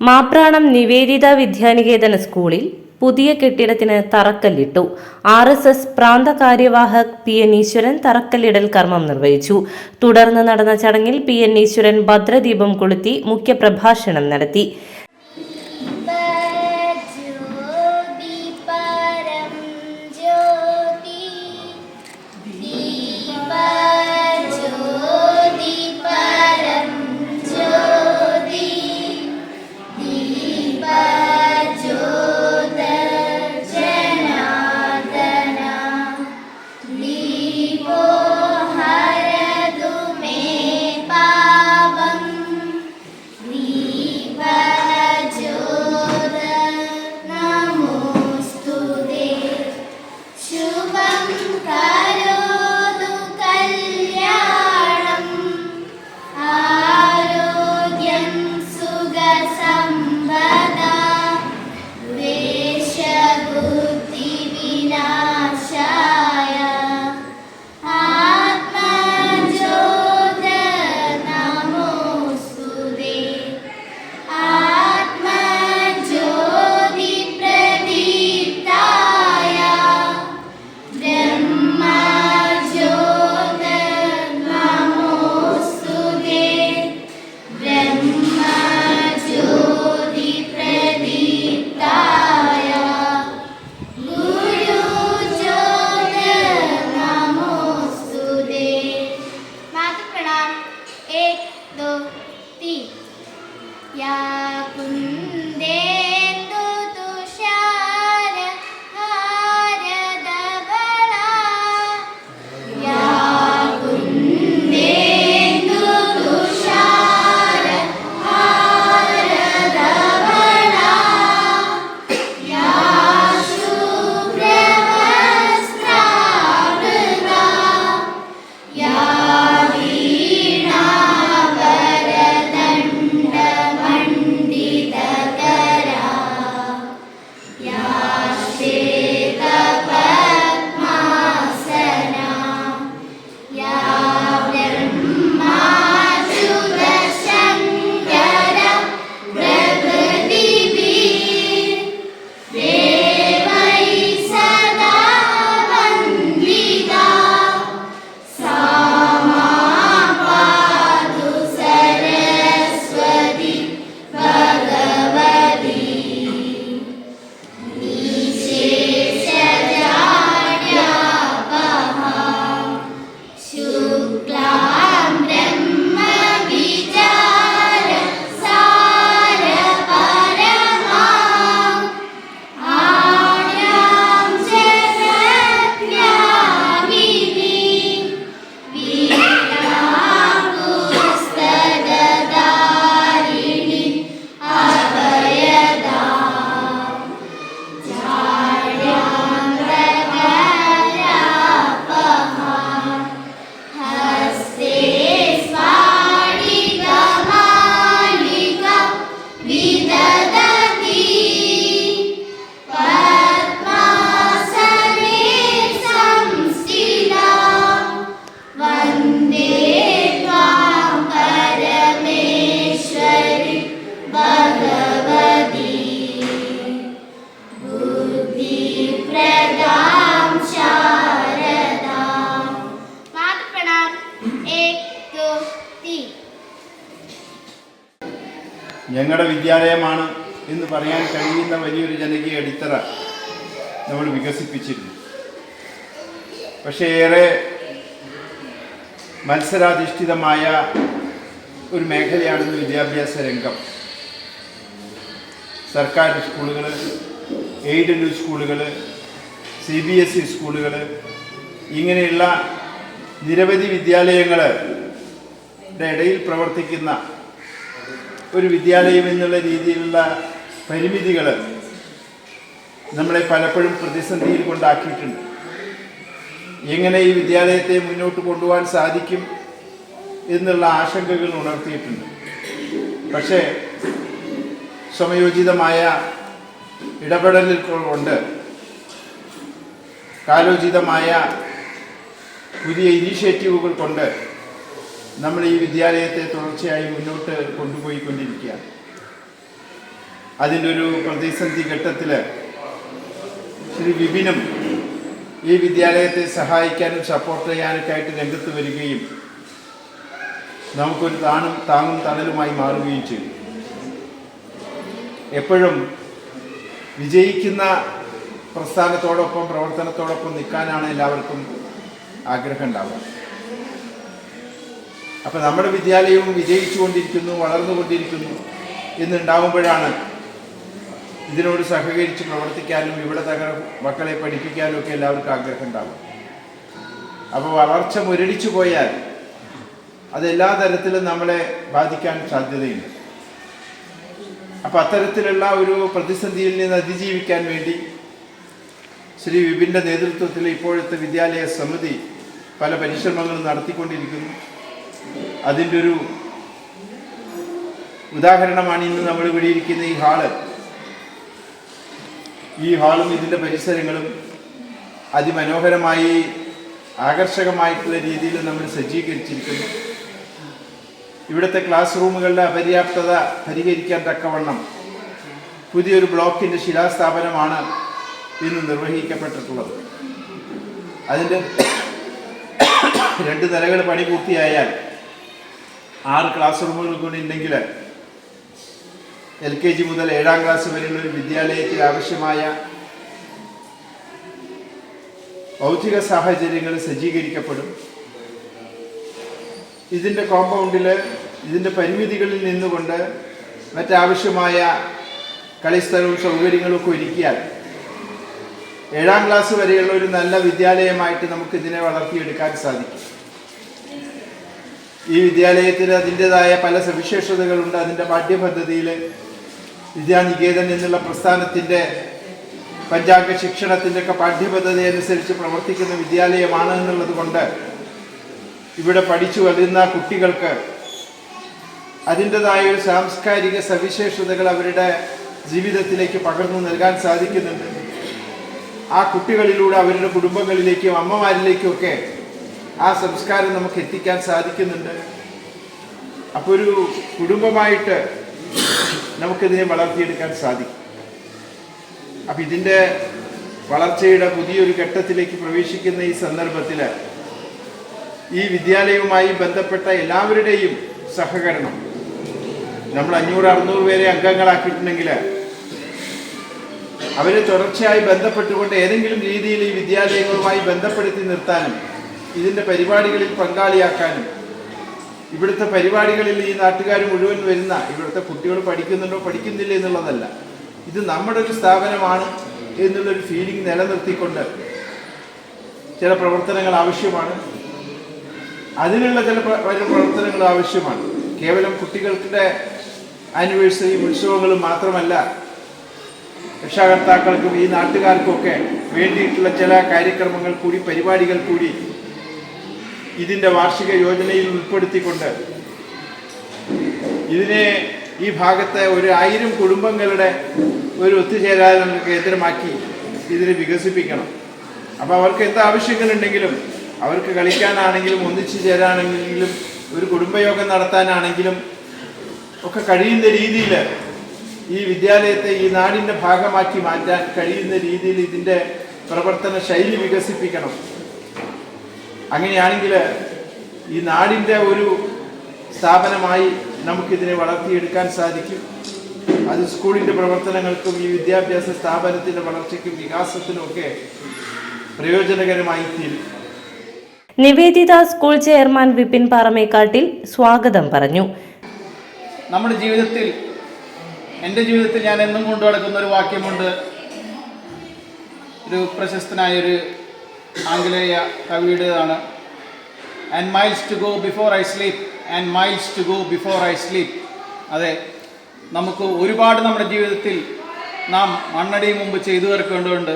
മാപ്രാണം നിവേദിത വിദ്യാനികേതന സ്കൂളിൽ പുതിയ കെട്ടിടത്തിന് തറക്കല്ലിട്ടു. ആർ എസ് എസ് പ്രാന്ത കാര്യവാഹക് പി എൻ ഈശ്വരൻ തറക്കല്ലിടൽ കർമ്മം നിർവഹിച്ചു. തുടർന്ന് നടന്ന ചടങ്ങിൽ പി എൻ ഈശ്വരൻ ഭദ്രദീപം കൊളുത്തി മുഖ്യപ്രഭാഷണം നടത്തി. Yeah. ഞങ്ങളുടെ വിദ്യാലയമാണ് എന്ന് പറയാൻ കഴിയുന്ന വലിയൊരു ജനകീയ അടിത്തറ നമ്മൾ വികസിപ്പിച്ചിരുന്നു. പക്ഷേ ഏറെ മത്സരാധിഷ്ഠിതമായ ഒരു മേഖലയാണെന്ന് വിദ്യാഭ്യാസ രംഗം. സർക്കാർ സ്കൂളുകൾ എയ്ഡഡ് സ്കൂളുകൾ സി ബി എസ് ഇ സ്കൂളുകൾ ഇങ്ങനെയുള്ള നിരവധി വിദ്യാലയങ്ങളുടെ ഇടയിൽ പ്രവർത്തിക്കുന്ന ഒരു വിദ്യാലയം എന്നുള്ള രീതിയിലുള്ള പരിമിതികൾ നമ്മളെ പലപ്പോഴും പ്രതിസന്ധിയിൽ കൊണ്ടാക്കിയിട്ടുണ്ട്. എങ്ങനെ ഈ വിദ്യാലയത്തെ മുന്നോട്ട് കൊണ്ടുപോകാൻ സാധിക്കും എന്നുള്ള ആശങ്കകൾ ഉണർത്തിയിട്ടുണ്ട്. പക്ഷേ സമയോചിതമായ ഇടപെടലുകൾ കൊണ്ട് കാലോചിതമായ പുതിയ ഇനീഷ്യേറ്റീവുകൾ കൊണ്ട് നമ്മൾ ഈ വിദ്യാലയത്തെ തുടർച്ചയായി മുന്നോട്ട് കൊണ്ടുപോയിക്കൊണ്ടിരിക്കുകയാണ്. അതിന്റെ ഒരു പ്രതിസന്ധി ഘട്ടത്തിൽ ശ്രീ വിപിനും ഈ വിദ്യാലയത്തെ സഹായിക്കാനും സപ്പോർട്ട് ചെയ്യാനൊക്കെ ആയിട്ട് രംഗത്ത് വരികയും നമുക്കൊരു താണും താങ്ങും തണലുമായി മാറുകയും ചെയ്തു. എപ്പോഴും വിജയിക്കുന്ന പ്രസ്ഥാനത്തോടൊപ്പം പ്രവർത്തനത്തോടൊപ്പം നിൽക്കാനാണ് എല്ലാവർക്കും ആഗ്രഹം ഉണ്ടാവുക. അപ്പം നമ്മുടെ വിദ്യാലയവും വിജയിച്ചുകൊണ്ടിരിക്കുന്നു വളർന്നുകൊണ്ടിരിക്കുന്നു എന്നുണ്ടാവുമ്പോഴാണ് ഇതിനോട് സഹകരിച്ച് പ്രവർത്തിക്കാനും ഇവിടെ തക മക്കളെ പഠിപ്പിക്കാനും ഒക്കെ എല്ലാവർക്കും ആഗ്രഹം ഉണ്ടാവും അപ്പോൾ വളർച്ച മുരടിച്ചു പോയാൽ അത് എല്ലാ തരത്തിലും നമ്മളെ ബാധിക്കാൻ സാധ്യതയുണ്ട് അപ്പം അത്തരത്തിലുള്ള ഒരു പ്രതിസന്ധിയിൽ നിന്ന് അതിജീവിക്കാൻ വേണ്ടി ശ്രീ വിപിന്റെ നേതൃത്വത്തിൽ ഇപ്പോഴത്തെ വിദ്യാലയ സമിതി പല പരിശ്രമങ്ങളും നടത്തിക്കൊണ്ടിരിക്കുന്നു. അതിന്റെ ഒരു ഉദാഹരണമാണ് ഇന്ന് നമ്മൾ ഇവിടെ ഇരിക്കുന്ന ഈ ഹാൾ. ഈ ഹാളും ഇതിന്റെ പരിസരങ്ങളും അതിമനോഹരമായി ആകർഷകമായിട്ടുള്ള രീതിയിൽ നമ്മൾ സജ്ജീകരിച്ചിരിക്കുന്നു. ഇവിടുത്തെ ക്ലാസ് റൂമുകളുടെ അപര്യാപ്തത പരിഹരിക്കാൻ തക്കവണ്ണം പുതിയൊരു ബ്ലോക്കിന്റെ ശിലാസ്ഥാപനമാണ് ഇന്ന് നിർവഹിക്കപ്പെട്ടിട്ടുള്ളത്. അതിന്റെ രണ്ട് നിലകൾ പണി പൂർത്തിയായാൽ ആറ് ക്ലാസ് റൂമുകൾ കൂടി ഉണ്ടെങ്കിൽ എൽ കെ ജി മുതൽ ഏഴാം ക്ലാസ് വരെയുള്ള ഒരു വിദ്യാലയത്തിൽ ആവശ്യമായ ഭൗതിക സാഹചര്യങ്ങൾ സജ്ജീകരിക്കപ്പെടും. ഇതിന്റെ കോമ്പൗണ്ടിൽ ഇതിന്റെ പരിമിതികളിൽ നിന്നുകൊണ്ട് മറ്റാവശ്യമായ കളിസ്ഥലവും സൗകര്യങ്ങളും ഒക്കെ ഒരുക്കിയാൽ ഏഴാം ക്ലാസ് വരെയുള്ള ഒരു നല്ല വിദ്യാലയമായിട്ട് നമുക്കിതിനെ വളർത്തിയെടുക്കാൻ സാധിക്കും. ഈ വിദ്യാലയത്തിന് അതിന്റെതായ പല സവിശേഷതകളുണ്ട്. അതിന്റെ പാഠ്യപദ്ധതിയിൽ വിദ്യാനികേതൻ എന്നുള്ള പ്രസ്ഥാനത്തിന്റെ പഞ്ചാംഗ ശിക്ഷണത്തിന്റെ ഒക്കെ പാഠ്യപദ്ധതി അനുസരിച്ച് പ്രവർത്തിക്കുന്ന വിദ്യാലയമാണ് എന്നുള്ളത് കൊണ്ട് ഇവിടെ പഠിച്ചു വരുന്ന കുട്ടികൾക്ക് അതിന്റെതായ ഒരു സാംസ്കാരിക സവിശേഷതകൾ അവരുടെ ജീവിതത്തിലേക്ക് പകർന്നു നൽകാൻ സാധിക്കുന്നുണ്ട്. ആ കുട്ടികളിലൂടെ അവരുടെ കുടുംബങ്ങളിലേക്കും അമ്മമാരിലേക്കും ഒക്കെ ആ സംസ്കാരം നമുക്ക് എത്തിക്കാൻ സാധിക്കുന്നുണ്ട്. അപ്പോൾ ഒരു കുടുംബമായിട്ട് നമുക്കിതിനെ വളർത്തിയെടുക്കാൻ സാധിക്കും. അപ്പം ഇതിന്റെ വളർച്ചയുടെ പുതിയൊരു ഘട്ടത്തിലേക്ക് പ്രവേശിക്കുന്ന ഈ സന്ദർഭത്തിൽ ഈ വിദ്യാലയവുമായി ബന്ധപ്പെട്ട എല്ലാവരുടെയും സഹകരണം. നമ്മൾ അഞ്ഞൂറ് അറുന്നൂറ് പേരെ അംഗങ്ങളാക്കിയിട്ടുണ്ടെങ്കിൽ അവരെ തുടർച്ചയായി ബന്ധപ്പെട്ടുകൊണ്ട് ഏതെങ്കിലും രീതിയിൽ ഈ വിദ്യാലയങ്ങളുമായി ബന്ധപ്പെടുത്തി നിർത്താനും ഇതിന്റെ പരിപാടികളിൽ പങ്കാളിയാക്കാനും ഇവിടുത്തെ പരിപാടികളിൽ ഈ നാട്ടുകാർ മുഴുവൻ വരുന്ന ഇവിടുത്തെ കുട്ടികൾ പഠിക്കുന്നുണ്ടോ പഠിക്കുന്നില്ല എന്നുള്ളതല്ല. ഇത് നമ്മുടെ ഒരു സ്ഥാപനമാണ് എന്നുള്ളൊരു ഫീലിംഗ് നിലനിർത്തിക്കൊണ്ട് ചില പ്രവർത്തനങ്ങൾ ആവശ്യമാണ്. അതിനുള്ള ചില പ്രവർത്തനങ്ങൾ ആവശ്യമാണ്. കേവലം കുട്ടികളുടെ ആനിവേഴ്സറി ഉത്സവങ്ങളും മാത്രമല്ല രക്ഷാകർത്താക്കൾക്കും ഈ നാട്ടുകാർക്കൊക്കെ വേണ്ടിയിട്ടുള്ള ചില കാര്യക്രമങ്ങൾ കൂടി പരിപാടികൾ കൂടി ഇതിന്റെ വാർഷിക യോജനയിൽ ഉൾപ്പെടുത്തിക്കൊണ്ട് ഇതിനെ ഈ ഭാഗത്തെ ഒരു ആയിരം കുടുംബങ്ങളുടെ ഒരു ഒത്തുചേരാനുള്ള കേന്ദ്രമാക്കി ഇതിനെ വികസിപ്പിക്കണം. അപ്പോൾ അവർക്ക് എന്ത് ആവശ്യങ്ങളുണ്ടെങ്കിലും അവർക്ക് കളിക്കാനാണെങ്കിലും ഒന്നിച്ചു ചേരാണെങ്കിലും ഒരു കുടുംബയോഗം നടത്താനാണെങ്കിലും ഒക്കെ കഴിയുന്ന രീതിയിൽ ഈ വിദ്യാലയത്തെ ഈ നാടിന്റെ ഭാഗമാക്കി മാറ്റാൻ കഴിയുന്ന രീതിയിൽ ഇതിന്റെ പ്രവർത്തന ശൈലി വികസിപ്പിക്കണം. അങ്ങനെയാണെങ്കിൽ ഈ നാടിന്റെ ഒരു സ്ഥാപനമായി നമുക്കിതിനെ വളർത്തിയെടുക്കാൻ സാധിക്കും. അത് സ്കൂളിന്റെ പ്രവർത്തനങ്ങൾക്കും ഈ വിദ്യാഭ്യാസ സ്ഥാപനത്തിന്റെ വളർച്ചയ്ക്കും വികാസത്തിനുമൊക്കെ പ്രയോജനകരമായി തീരും നിവേദിത സ്കൂൾ ചെയർമാൻ വിപിൻ പാറമേക്കാട്ടിൽ സ്വാഗതം പറഞ്ഞു. നമ്മുടെ ജീവിതത്തിൽ എന്റെ ജീവിതത്തിൽ ഞാൻ എന്നും കൊണ്ടു നടക്കുന്ന ഒരു വാക്യമുണ്ട്. ഒരു പ്രശസ്തനായ ഒരു ആംഗലേയ കവിയുടേതാണ് and miles to go before I sleep and miles to go before I sleep അതെ നമുക്ക് ഒരുപാട് നമ്മുടെ ജീവിതത്തിൽ നാം മണ്ണടി മുമ്പ് ചെയ്തു തീർക്കേണ്ടതുണ്ട്.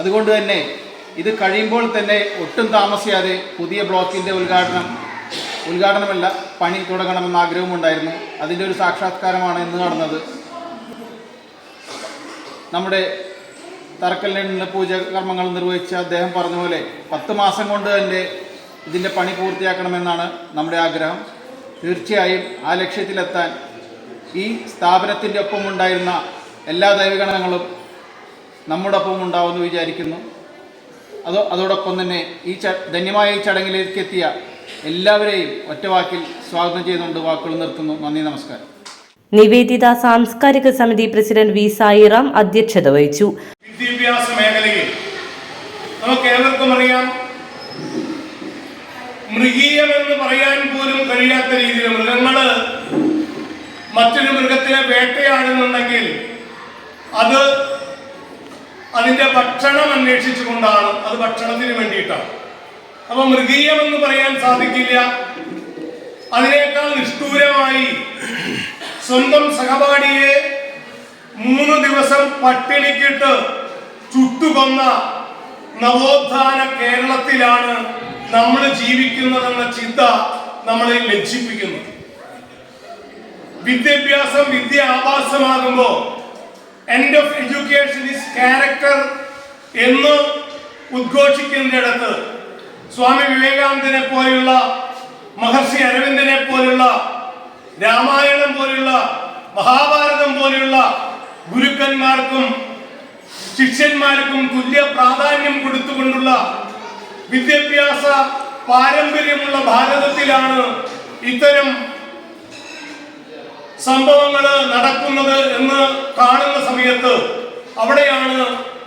അതുകൊണ്ട് തന്നെ ഇത് കഴിയുമ്പോൾ തന്നെ ഒട്ടും താമസിയാതെ പുതിയ ബ്ലോക്കിന്റെ ഉദ്ഘാടനം ഉദ്ഘാടനമല്ല പണി തുടങ്ങണമെന്ന് ആഗ്രഹമുണ്ടായിരുന്നു. അതിന്റെ ഒരു സാക്ഷാത്കാരമാണ് ഇന്ന് നടന്നത്. നമ്മുടെ തറക്കല്ലിനുള്ള പൂജ കർമ്മങ്ങൾ നിർവഹിച്ച അദ്ദേഹം പറഞ്ഞ പോലെ പത്ത് മാസം കൊണ്ട് തന്നെ ഇതിന്റെ പണി പൂർത്തിയാക്കണമെന്നാണ് നമ്മുടെ ആഗ്രഹം. തീർച്ചയായും ആ ലക്ഷ്യത്തിലെത്താൻ ഈ സ്ഥാപനത്തിന്റെ ഒപ്പമുണ്ടായിരുന്ന എല്ലാ ദൈവഗണങ്ങളും ഒപ്പം ഉണ്ടാവുമെന്ന് വിചാരിക്കുന്നു. അത് അതോടൊപ്പം തന്നെ ഈ ച ധന്യമായ ഈ ചടങ്ങിലേക്ക് എത്തിയ എല്ലാവരെയും ഒറ്റവാക്കിൽ സ്വാഗതം ചെയ്തുകൊണ്ട് വാക്കുകൾ നിർത്തുന്നു. നന്ദി നമസ്കാരം. നിവേദിത സാംസ്കാരിക സമിതി പ്രസിഡന്റ് വി സായിറാം അധ്യക്ഷത വഹിച്ചു. വിദ്യാഭ്യാസ മേഖലയിൽ നമുക്ക് ഏവർക്കും അറിയാം. മൃഗീയമെന്ന് പറയാൻ പോലും കഴിയാത്ത രീതിയിൽ മൃഗങ്ങൾ മറ്റൊരു മൃഗത്തിനെ വേട്ടയാടുന്നുണ്ടെങ്കിൽ അത് അതിന്റെ ഭക്ഷണം അന്വേഷിച്ചുകൊണ്ടാണ് അത് ഭക്ഷണത്തിന് വേണ്ടിയിട്ടാണ്. അപ്പൊ മൃഗീയമെന്ന് പറയാൻ സാധിക്കില്ല. അതിനേക്കാൾ നിഷ്ഠൂരമായി സ്വന്തം സഹപാഠിയെ മൂന്ന് ദിവസം പട്ടിണിക്കിട്ട് ചുട്ടുകൊന്ന നവോത്ഥാന കേരളത്തിലാണ് നമ്മൾ ജീവിക്കുന്നതെന്ന ചിന്ത നമ്മളെ ലജ്ജിപ്പിക്കുന്നു. വിദ്യാഭ്യാസം വിദ്യ ആവാസമാകുമ്പോൾ end of education is character എന്ന് ഉദ്ഘോഷിക്കുന്നിടത്ത് സ്വാമി വിവേകാനന്ദനെ പോലെയുള്ള മഹർഷി അരവിന്ദനെ പോലുള്ള രാമായണം പോലെയുള്ള മഹാഭാരതം പോലെയുള്ള ഗുരുക്കന്മാർക്കും ശിഷ്യന്മാർക്കും തുല്യ പ്രാധാന്യം കൊടുത്തുകൊണ്ടുള്ള വിദ്യാഭ്യാസ പാരമ്പര്യമുള്ള ഭാരതത്തിലാണ് ഇത്തരം സംഭവങ്ങൾ നടക്കുന്നത് എന്ന് കാണുന്ന സമയത്ത് അവിടെയാണ്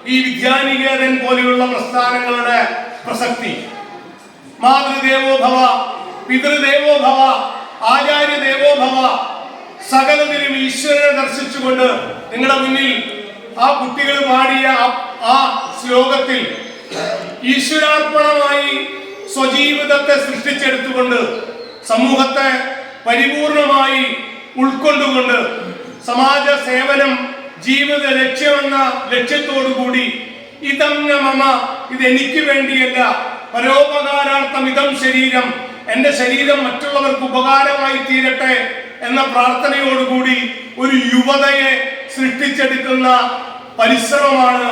ഈ വിദ്യാനികേതൻ പോലെയുള്ള പ്രസ്ഥാനങ്ങളുടെ പ്രസക്തി. മാതൃദേവോ ഭവ പിതൃദേവോ ഭവ ആചാര്യ ദേവോഭവ സകലതിലും ഈശ്വരനെ ദർശിച്ചുകൊണ്ട് നിങ്ങളുടെ മുന്നിൽ ആ കുട്ടികൾ പാടിയ ആ- ശ്ലോകത്തിൽ ഈശ്വരാർപ്പണമായി സ്വജീവിതത്തെ സൃഷ്ടിച്ചെടുത്തുകൊണ്ട് സമൂഹത്തെ പരിപൂർണമായി ഉൾക്കൊണ്ടുകൊണ്ട് സമാജ സേവനം ജീവിത ലക്ഷ്യമെന്ന ലക്ഷ്യത്തോടു കൂടി ഇതങ്ങ മമ ഇത് എനിക്ക് വേണ്ടിയല്ല പരോപകാരാർത്ഥം ഇതം ശരീരം എന്റെ ശരീരം മറ്റുള്ളവർക്ക് ഉപകാരമായി തീരട്ടെ എന്ന പ്രാർത്ഥനയോടുകൂടി ഒരു യുവതയെ സൃഷ്ടിച്ചെടുക്കുന്ന പരിശ്രമമാണ്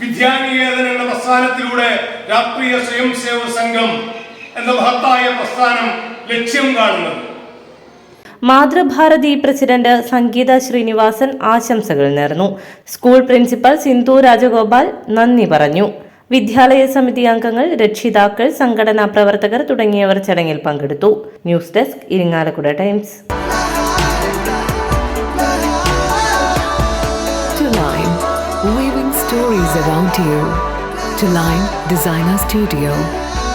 വിദ്യാനികേതൻ എന്ന പ്രസ്ഥാനത്തിലൂടെ രാഷ്ട്രീയ സ്വയം സേവക സംഘം എന്ന മഹത്തായ പ്രസ്ഥാനം ലക്ഷ്യം കാണുന്നത്. മാതൃഭാരതി പ്രസിഡന്റ് സംഗീത ശ്രീനിവാസൻ ആശംസകൾ നേർന്നു. സ്കൂൾ പ്രിൻസിപ്പൽ സിന്ധു രാജഗോപാൽ നന്ദി പറഞ്ഞു. വിദ്യാലയ സമിതി അംഗങ്ങൾ രക്ഷിതാക്കൾ സംഘടനാ പ്രവർത്തകർ തുടങ്ങിയവർ ചടങ്ങിൽ പങ്കെടുത്തു news desk Irinjalakuda times stories around you. To Line Designer Studio,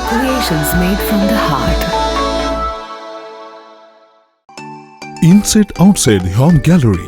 creations made from the heart. Inside outside home gallery